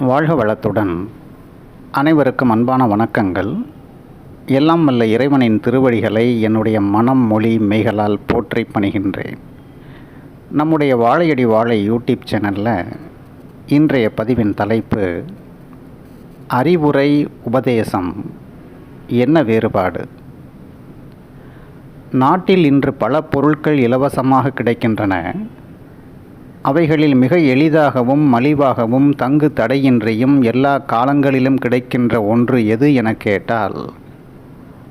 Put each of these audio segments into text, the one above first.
வாழ்க வளத்துடன். அனைவருக்கும் அன்பான வணக்கங்கள். எல்லாம் வல்ல இறைவனின் திருவடிகளை என்னுடைய மனம் மொழி மெய்களால் போற்றி பணிகின்றேன். நம்முடைய வாழையடி வாழை யூடியூப் சேனலில் இன்றைய பதிவின் தலைப்பு அறிவுரை உபதேசம் என்ன வேறுபாடு? நாட்டில் இன்று பல பொருட்கள் இலவசமாக கிடைக்கின்றன. அவைகளில் மிக எளிதாகவும் மலிவாகவும் தங்கு தடையின்றியும் எல்லா காலங்களிலும் கிடைக்கின்ற ஒன்று எது என கேட்டால்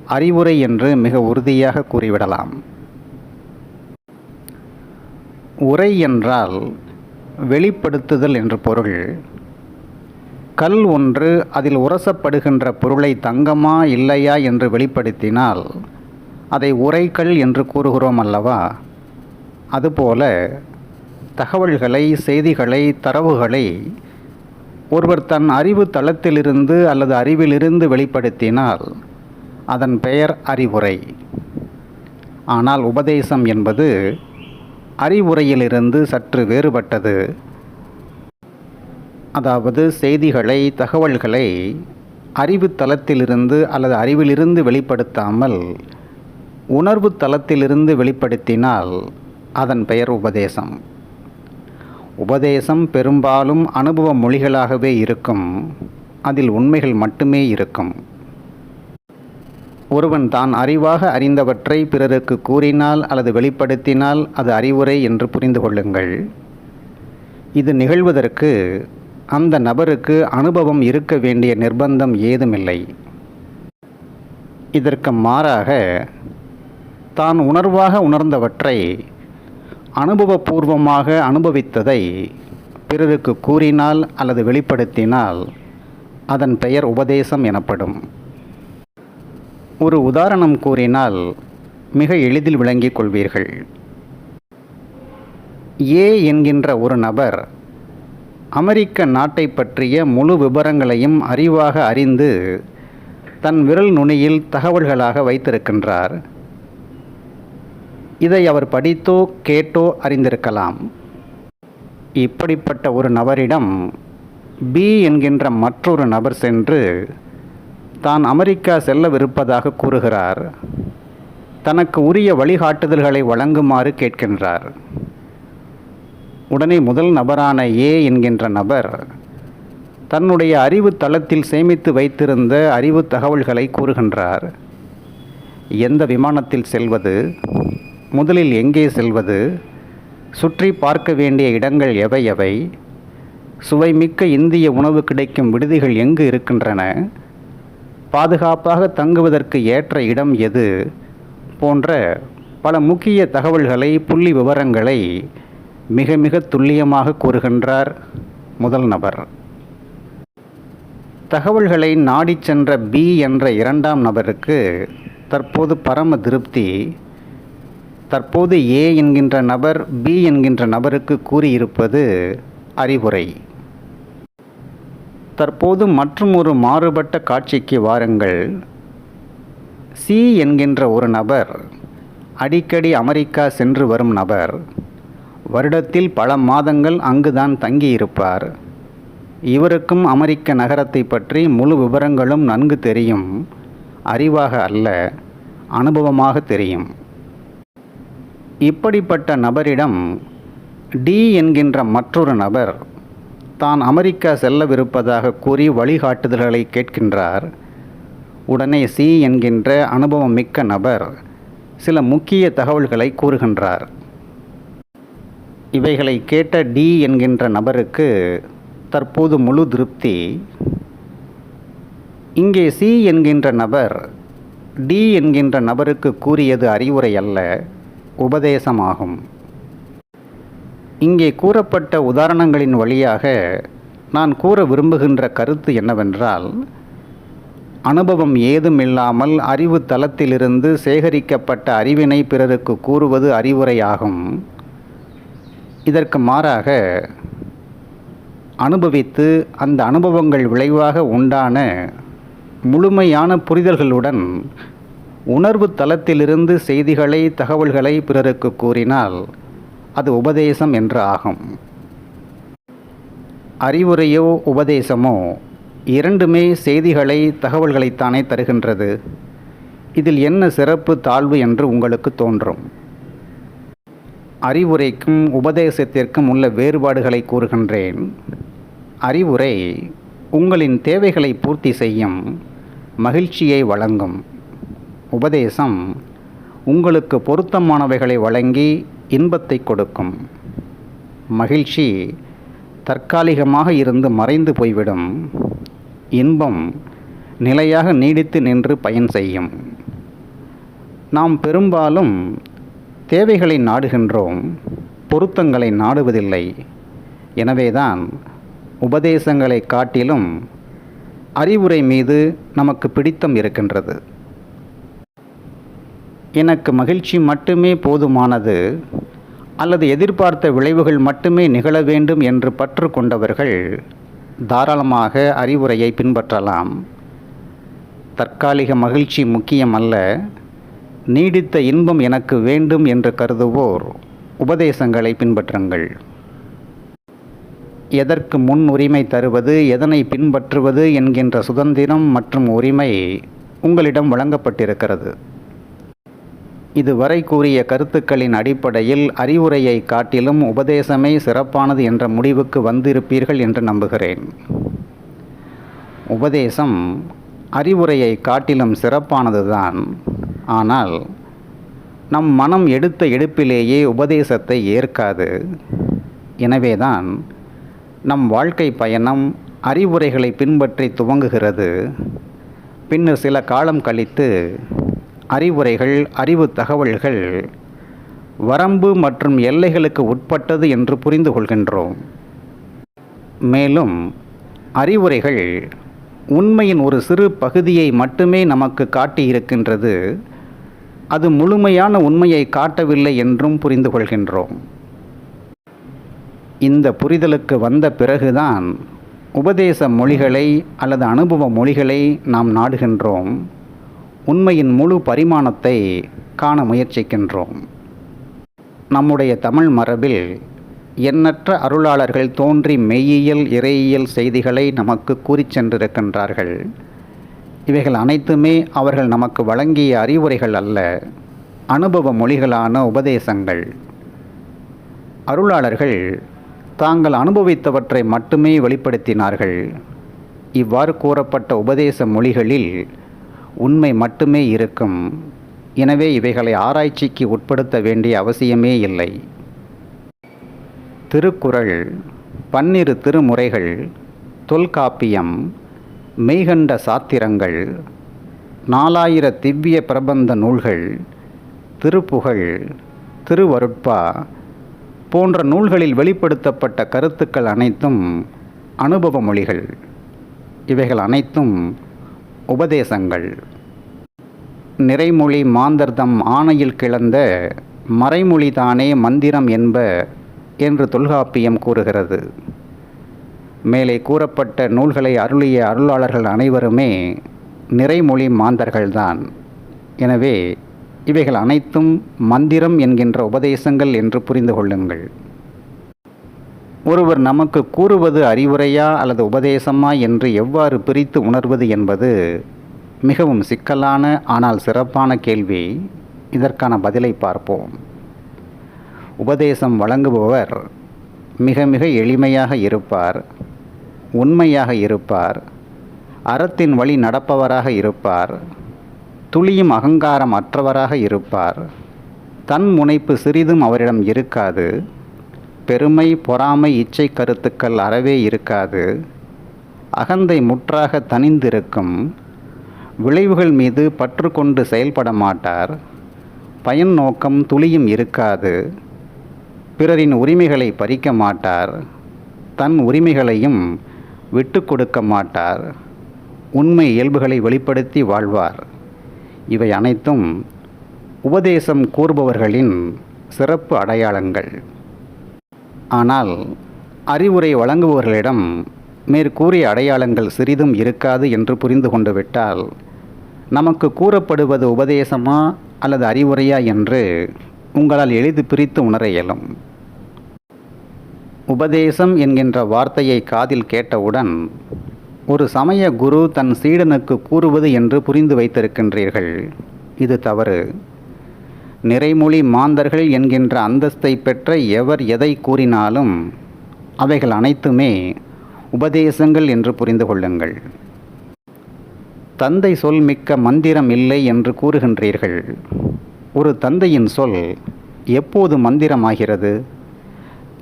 அறிவுரை என்று மிக உறுதியாக கூறிவிடலாம். உரை என்றால் வெளிப்படுத்துதல் என்று பொருள். கல் ஒன்று அதில் உரசப்படுகின்ற பொருளை தங்கமா இல்லையா என்று வெளிப்படுத்தினால் அதை உரைக்கல் என்று கூறுகிறோம் அல்லவா? அதுபோல தகவல்களை செய்திகளை தரவுகளை ஒருவர் தன் அறிவு தளத்திலிருந்து அல்லது அறிவிலிருந்து வெளிப்படுத்தினால் அதன் பெயர் அறிவுரை. ஆனால் உபதேசம் என்பது அறிவுரையிலிருந்து சற்று வேறுபட்டது. அதாவது செய்திகளை தகவல்களை அறிவு தளத்திலிருந்து அல்லது அறிவிலிருந்து வெளிப்படுத்தாமல் உணர்வு தளத்திலிருந்து வெளிப்படுத்தினால் அதன் பெயர் உபதேசம். உபதேசம் பெரும்பாலும் அனுபவ மொழிகளாகவே இருக்கும். அதில் உண்மைகள் மட்டுமே இருக்கும். ஒருவன் தான் அறிவாக அறிந்தவற்றை பிறருக்கு கூறினால் அல்லது வெளிப்படுத்தினால் அது அறிவுரை என்று புரிந்து கொள்ளுங்கள். இது நிகழ்வதற்கு அந்த நபருக்கு அனுபவம் இருக்க வேண்டிய நிர்பந்தம் ஏதுமில்லை. இதற்கு மாறாக தான் உணர்வாக உணர்ந்தவற்றை அனுபவபூர்வமாக அனுபவித்ததை பிறருக்கு கூறினால் அல்லது வெளிப்படுத்தினால் அதன் பெயர் உபதேசம் எனப்படும். ஒரு உதாரணம் கூறினால் மிக எளிதில் விளங்கிக் கொள்வீர்கள். ஏ என்கின்ற ஒரு நபர் அமெரிக்க நாட்டை பற்றிய முழு விவரங்களையும் அறிவாக அறிந்து தன் விரல் நுனியில் தகவல்களாக வைத்திருக்கின்றார். இதை அவர் படித்தோ கேட்டோ அறிந்திருக்கலாம். இப்படிப்பட்ட ஒரு நபரிடம் பி என்கின்ற மற்றொரு நபர் சென்று தான் அமெரிக்கா செல்லவிருப்பதாக கூறுகிறார். தனக்கு உரிய வழிகாட்டுதல்களை வழங்குமாறு கேட்கின்றார். உடனே முதல் நபரான ஏ என்கின்ற நபர் தன்னுடைய அறிவு தளத்தில் சேமித்து வைத்திருந்த அறிவு தகவல்களை கூறுகின்றார். எந்த விமானத்தில் செல்வது? முதலில் எங்கே செல்வது? சுற்றி பார்க்க வேண்டிய இடங்கள் எவை எவை? சுவைமிக்க இந்திய உணவு கிடைக்கும் விடுதிகள் எங்கு இருக்கின்றன? பாதுகாப்பாக தங்குவதற்கு ஏற்ற இடம் எது? போன்ற பல முக்கிய தகவல்களை புள்ளி விவரங்களை மிக மிக துல்லியமாக கூறுகின்றார் முதல் நபர். தகவல்களை நாடிச் சென்ற பி என்ற இரண்டாம் நபருக்கு தற்போது பரம திருப்தி. தற்போது ஏ என்கின்ற நபர் பி என்கின்ற நபருக்கு கூறியிருப்பது அறிவுரை. தற்போது மற்றும் ஒரு மாறுபட்ட காட்சிக்கு வாருங்கள். சி என்கின்ற ஒரு நபர் அடிக்கடி அமெரிக்கா சென்று வரும் நபர். வருடத்தில் பல மாதங்கள் அங்குதான் தங்கியிருப்பார். இவருக்கும் அமெரிக்க நகரத்தை பற்றி முழு விவரங்களும் நன்கு தெரியும். அறிவாக அல்ல அனுபவமாக தெரியும். இப்படிப்பட்ட நபரிடம் டி என்கின்ற மற்றொரு நபர் தான் அமெரிக்கா செல்லவிருப்பதாக கூறி வழிகாட்டுதல்களை கேட்கின்றார். உடனே சி என்கின்ற அனுபவம் மிக்க நபர் சில முக்கிய தகவல்களை கூறுகின்றார். இவைகளை கேட்ட டி என்கின்ற நபருக்கு தற்போது முழு திருப்தி. இங்கே சி என்கின்ற நபர் டி என்கின்ற நபருக்கு கூறியது அறிவுரை அல்ல. உபதேசமாகும். இங்கே கூறப்பட்ட உதாரணங்களின் வழியாக நான் கூற விரும்புகின்ற கருத்து என்னவென்றால் அனுபவம் ஏதுமில்லாமல் அறிவு தளத்திலிருந்து சேகரிக்கப்பட்ட அறிவினை பிறருக்கு கூறுவது அறிவுரையாகும். இதற்கு மாறாக அனுபவித்து அந்த அனுபவங்கள் விளைவாக உண்டான முழுமையான புரிதல்களுடன் உணர்வு தளத்திலிருந்து செய்திகளை தகவல்களை பிறருக்கு கூறினால் அது உபதேசம் என்று ஆகும். அறிவுரையோ உபதேசமோ இரண்டுமே செய்திகளை தகவல்களைத்தானே தருகின்றது. இதில் என்ன சிறப்பு தாழ்வு என்று உங்களுக்கு தோன்றும். அறிவுரைக்கும் உபதேசத்திற்கும் உள்ள வேறுபாடுகளை கூறுகின்றேன். அறிவுரை உங்களின் தேவைகளை பூர்த்தி செய்யும் மகிழ்ச்சியை வழங்கும். உபதேசம் உங்களுக்கு பொருத்தமானவைகளை வழங்கி இன்பத்தை கொடுக்கும். மகிழ்ச்சி தற்காலிகமாக இருந்து மறைந்து போய்விடும். இன்பம் நிலையாக நீடித்து நின்று பயன் செய்யும். நாம் பெரும்பாலும் தேவைகளை நாடுகின்றோம் பொருத்தங்களை நாடுவதில்லை. எனவேதான் உபதேசங்களை காட்டிலும் அறிவுரை மீது நமக்கு பிடித்தம் இருக்கின்றது. எனக்கு மகிழ்ச்சி மட்டுமே போதுமானது அல்லது எதிர்பார்த்த விளைவுகள் மட்டுமே நிகழ வேண்டும் என்று பற்று கொண்டவர்கள் தாராளமாக அறிவுரையை பின்பற்றலாம். தற்காலிக மகிழ்ச்சி முக்கியமல்ல நீடித்த இன்பம் எனக்கு வேண்டும் என்று கருதுவோர் உபதேசங்களை பின்பற்றுங்கள். எதற்கு முன் உரிமை தருவது எதனை பின்பற்றுவது என்கின்ற சுதந்திரம் மற்றும் உரிமை உங்களிடம் வழங்கப்பட்டிருக்கிறது. இதுவரை கூறிய கருத்துக்களின் அடிப்படையில் அறிவுரையை காட்டிலும் உபதேசமே சிறப்பானது என்ற முடிவுக்கு வந்திருப்பீர்கள் என்று நம்புகிறேன். உபதேசம் அறிவுரையை காட்டிலும் சிறப்பானதுதான். ஆனால் நம் மனம் எடுத்த எடுப்பிலேயே உபதேசத்தை ஏற்காது. எனவேதான் நம் வாழ்க்கை பயணம் அறிவுரைகளை பின்பற்றி துவங்குகிறது. பின்னர் சில காலம் கழித்து அறிவுரைகள் அறிவு தகவல்கள் வரம்பு மற்றும் எல்லைகளுக்கு உட்பட்டது என்று புரிந்து கொள்கின்றோம். மேலும் அறிவுரைகள் உண்மையின் ஒரு சிறு பகுதியை மட்டுமே நமக்கு காட்டியிருக்கின்றது. அது முழுமையான உண்மையை காட்டவில்லை என்றும் புரிந்து கொள்கின்றோம். இந்த புரிதலுக்கு வந்த பிறகுதான் உபதேச மொழிகளை அல்லது அனுபவ மொழிகளை நாம் நாடுகின்றோம். உண்மையின் முழு பரிமாணத்தை காண முயற்சிக்கின்றோம். நம்முடைய தமிழ் மரபில் எண்ணற்ற அருளாளர்கள் தோன்றி மெய்யியல் இறையியல் செய்திகளை நமக்கு கூறிச் சென்றிருக்கின்றார்கள். இவைகள் அனைத்துமே அவர்கள் நமக்கு வழங்கிய அறிவுரைகள் அல்ல அனுபவ மொழிகளான உபதேசங்கள். அருளாளர்கள் தாங்கள் அனுபவித்தவற்றை மட்டுமே வெளிப்படுத்தினார்கள். இவ்வாறு கூறப்பட்ட உபதேச மொழிகளில் உண்மை மட்டுமே இருக்கும். எனவே இவைகளை ஆராய்ச்சிக்கு உட்படுத்த வேண்டிய அவசியமே இல்லை. திருக்குறள் பன்னிரு திருமுறைகள் தொல்காப்பியம் மெய்கண்ட சாத்திரங்கள் நாலாயிர திவ்ய பிரபந்த நூல்கள் திருப்புகழ் திருவருட்பா போன்ற நூல்களில் வெளிப்படுத்தப்பட்ட கருத்துக்கள் அனைத்தும் அனுபவ மொழிகள். இவைகள் அனைத்தும் உபதேசங்கள். நிறைமொழி மாந்தர்தம் ஆணையில் கிளந்த மறைமொழிதானே மந்திரம் என்ப என்று தொல்காப்பியம் கூறுகிறது. மேலே கூறப்பட்ட நூல்களை அருளிய அருளாளர்கள் அனைவருமே நிறைமொழி மாந்தர்கள்தான். எனவே இவைகள் அனைத்தும் மந்திரம் என்கின்ற உபதேசங்கள் என்று புரிந்து கொள்ளுங்கள். ஒருவர் நமக்கு கூறுவது அறிவுரையா அல்லது உபதேசமா என்று எவ்வாறு பிரித்து உணர்வது என்பது மிகவும் சிக்கலான ஆனால் சிறப்பான கேள்வி. இதற்கான பதிலை பார்ப்போம். உபதேசம் வழங்குபவர் மிக மிக எளிமையாக இருப்பார் உண்மையாக இருப்பார் அறத்தின் வழி நடப்பவராக இருப்பார் துளியும் அகங்காரம் அற்றவராக இருப்பார். தன் முனைப்பு சிறிதும் அவரிடம் இருக்காது. பெருமை பொறாமை இச்சை கருத்துக்கள் அறவே இருக்காது. அகந்தை முற்றாக தனிந்திருக்கும் விளைவுகள் மீது பற்று கொண்டு செயல்பட மாட்டார். பயன் நோக்கம் துளியும் இருக்காது. பிறரின் உரிமைகளை பறிக்க மாட்டார். தன் உரிமைகளையும் விட்டு கொடுக்க மாட்டார். உண்மை இயல்புகளை வெளிப்படுத்தி வாழ்வார். இவை அனைத்தும் உபதேசம் கூறுபவர்களின் சிறப்பு அடையாளங்கள். ஆனால் அறிவுரை வழங்குபவர்களிடம் மேற்கூறிய அடையாளங்கள் சிறிதும் இருக்காது என்று புரிந்து கொண்டு விட்டால் நமக்கு கூறப்படுவது உபதேசமா அல்லது அறிவுரையா என்று உங்களால் எளிது பிரித்து உணர இயலும். உபதேசம் என்கின்ற வார்த்தையை காதில் கேட்டவுடன் ஒரு சமய குரு தன் சீடனுக்கு கூறுவது என்று புரிந்து வைத்திருக்கின்றீர்கள். இது தவறு. நிறைமொழி மாந்தர்கள் என்கின்ற அந்தஸ்தை பெற்ற எவர் எதை கூறினாலும் அவைகள் அனைத்துமே உபதேசங்கள் என்று புரிந்து கொள்ளுங்கள். தந்தை சொல் மிக்க மந்திரம் இல்லை என்று கூறுகின்றீர்கள். ஒரு தந்தையின் சொல் எப்போது மந்திரமாகிறது?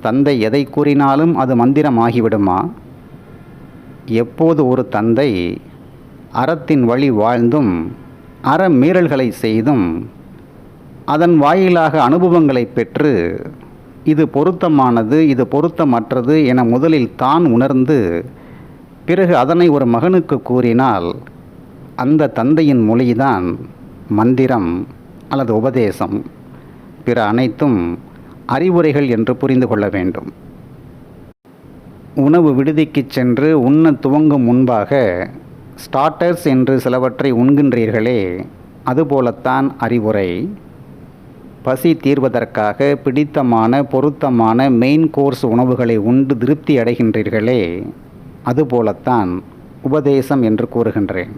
தந்தை எதை கூறினாலும் அது மந்திரமாகிவிடுமா? எப்போது ஒரு தந்தை அறத்தின் வழி வாழ்ந்தும் அற மீறல்களை செய்தும் அதன் வாயிலாக அனுபவங்களை பெற்று இது பொருத்தமானது இது பொருத்தமற்றது என முதலில் தான் உணர்ந்து பிறகு அதனை ஒரு மகனுக்கு கூறினால் அந்த தந்தையின் மொழிதான் மந்திரம் அல்லது உபதேசம். பிற அனைத்தும் அறிவுரைகள் என்று புரிந்து கொள்ள வேண்டும். உணவு விடுதிக்கு சென்று உண்ண துவங்கும் முன்பாக ஸ்டார்டர்ஸ் என்று சிலவற்றை உண்கின்றீர்களே அதுபோலத்தான் அறிவுரை. பசி தீர்வதற்காக பிடித்தமான பொருத்தமான மெயின் கோர்ஸ் உணவுகளை உண்டு திருப்தி அடைகின்றீர்களே. அதுபோலத்தான் உபதேசம் என்று கூறுகின்றேன்.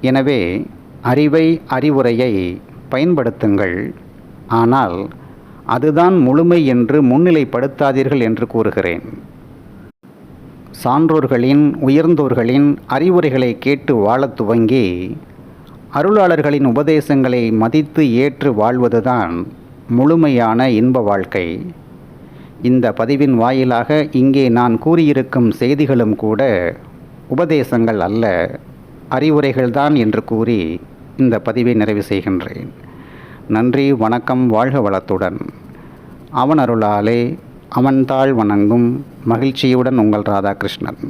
எனவே அறிவை அறிவுரையை பயன்படுத்துங்கள். ஆனால் அதுதான் முழுமை என்று முன்னிலைப்படுத்தாதீர்கள் என்று கூறுகிறேன். சான்றோர்களின் உயர்ந்தோர்களின் அறிவுரைகளை கேட்டு வாழத் துவங்கி அருளாளர்களின் உபதேசங்களை மதித்து ஏற்று வாழ்வதுதான் முழுமையான இன்ப வாழ்க்கை. இந்த பதிவின் வாயிலாக இங்கே நான் கூறியிருக்கும் செய்திகளும் கூட உபதேசங்கள் அல்ல அறிவுரைகள்தான் என்று கூறி இந்த பதிவை நிறைவு செய்கின்றேன். நன்றி வணக்கம் வாழ்க வளத்துடன். அவன் அருளாலே அவன் தாழ் வணங்கும் மகிழ்ச்சியுடன் உங்கள் ராதாகிருஷ்ணன்.